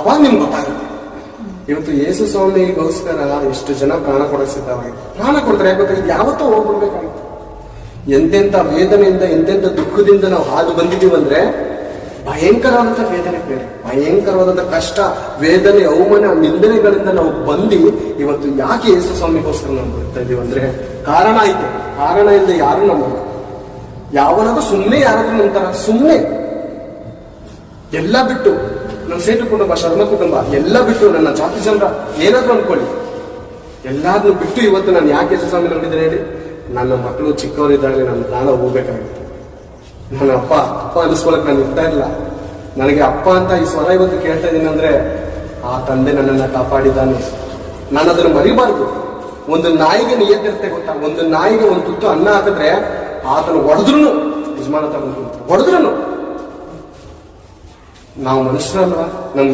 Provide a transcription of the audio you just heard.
ಅವಾಗ ನಿಮ್ಗೆ ಗೊತ್ತಾಗುತ್ತೆ. ಇವತ್ತು ಯೇಸು ಸ್ವಾಮಿಗೋಸ್ಕರ ಎಷ್ಟು ಜನ ಪ್ರಾಣ ಕೊಡಿಸಿದ್ದಾವೆ ಪ್ರಾಣ ಕೊಡ್ತಾರೆ ಯಾಕೆ ಗೊತ್ತಾ ಇದು ಯಾವತ್ತೂ ಹೋಗ್ಬಿಡ್ಬೇಕಾಗಿತ್ತು. ಎಂತೆಂಥ ವೇದನೆಯಿಂದ, ಎಂತೆಂಥ ದುಃಖದಿಂದ ನಾವು ಹಾದು ಬಂದಿದ್ದೀವಂದ್ರೆ ಭಯಂಕರವಾದಂಥ ವೇದನೆ ಬೇರೆ. ಭಯಂಕರವಾದಂಥ ಕಷ್ಟ, ವೇದನೆ, ಅವಮಾನ, ನಿಂದನೆಗಳಿಂದ ನಾವು ಬಂದು ಇವತ್ತು ಯಾಕೆ ಯೇಸು ಸ್ವಾಮಿಗೋಸ್ಕರ ನಾವು ಬರ್ತಾ ಇದೀವಿ ಅಂದ್ರೆ, ಕಾರಣ ಐತೆ ಕಾರಣ ಇಲ್ಲದೆ ಯಾರು ನಮ್ಮ ಯಾವನಾದ್ರೂ ಸುಮ್ಮನೆ ಯಾರಾದ್ರೂ ನಂತರ ಸುಮ್ಮನೆ ಎಲ್ಲ ಬಿಟ್ಟು ನನ್ನ ಸೇಟು ಕುಟುಂಬ, ಶರ್ಮ ಕುಟುಂಬ, ಎಲ್ಲ ಬಿಟ್ಟು ನನ್ನ ಜಾತಿ ಜನರ ಏನಾದ್ರೂ ಅನ್ಕೊಳ್ಳಿ. ಎಲ್ಲಾದ್ರೂ ಬಿಟ್ಟು ಇವತ್ತು ನಾನು ಯಾಕೆ ಯಶಸ್ವಾಮಿ ಸ್ವಾಮಿ ನಂಬಿದ್ದೇನೆ ಹೇಳಿ? ನನ್ನ ಮಕ್ಕಳು ಚಿಕ್ಕವರಿದ್ದಾಗಲೇ ನನ್ನ ಪ್ರಾಣ ಹೋಗ್ಬೇಕಾಗಿತ್ತು. ನನ್ನ ಅಪ್ಪ ಅಪ್ಪ ಅನಿಸ್ಕೊಳಕ್ ನಾನು ಇರ್ತಾ ಇಲ್ಲ ನನಗೆ ಅಪ್ಪ ಅಂತ ಈ ಸ್ವರ ಇವತ್ತು ಕೇಳ್ತಾ ಇದ್ದೀನಿ ಅಂದ್ರೆ, ಆ ತಂದೆ ನನ್ನನ್ನ ಕಾಪಾಡಿದ್ದಾನೆ. ನಾನು ಅದನ್ನು ಮರಿಬಾರ್ದು. ಒಂದು ನಾಯಿಗೆ ನಿಯತ್ತಿರುತ್ತೆ ಗೊತ್ತಾ ಒಂದು ನಾಯಿಗೆ ಒಂದು ತುತ್ತು ಅನ್ನ ಹಾಕಿದ್ರೆ, ಆತನು ಹೊಡೆದ್ರು ಯಜಮಾನ ತಗೊಂಡು ಹೊಡೆದ್ರು ನಾವು ಮನುಷ್ಯರಲ್ಲ ನಮ್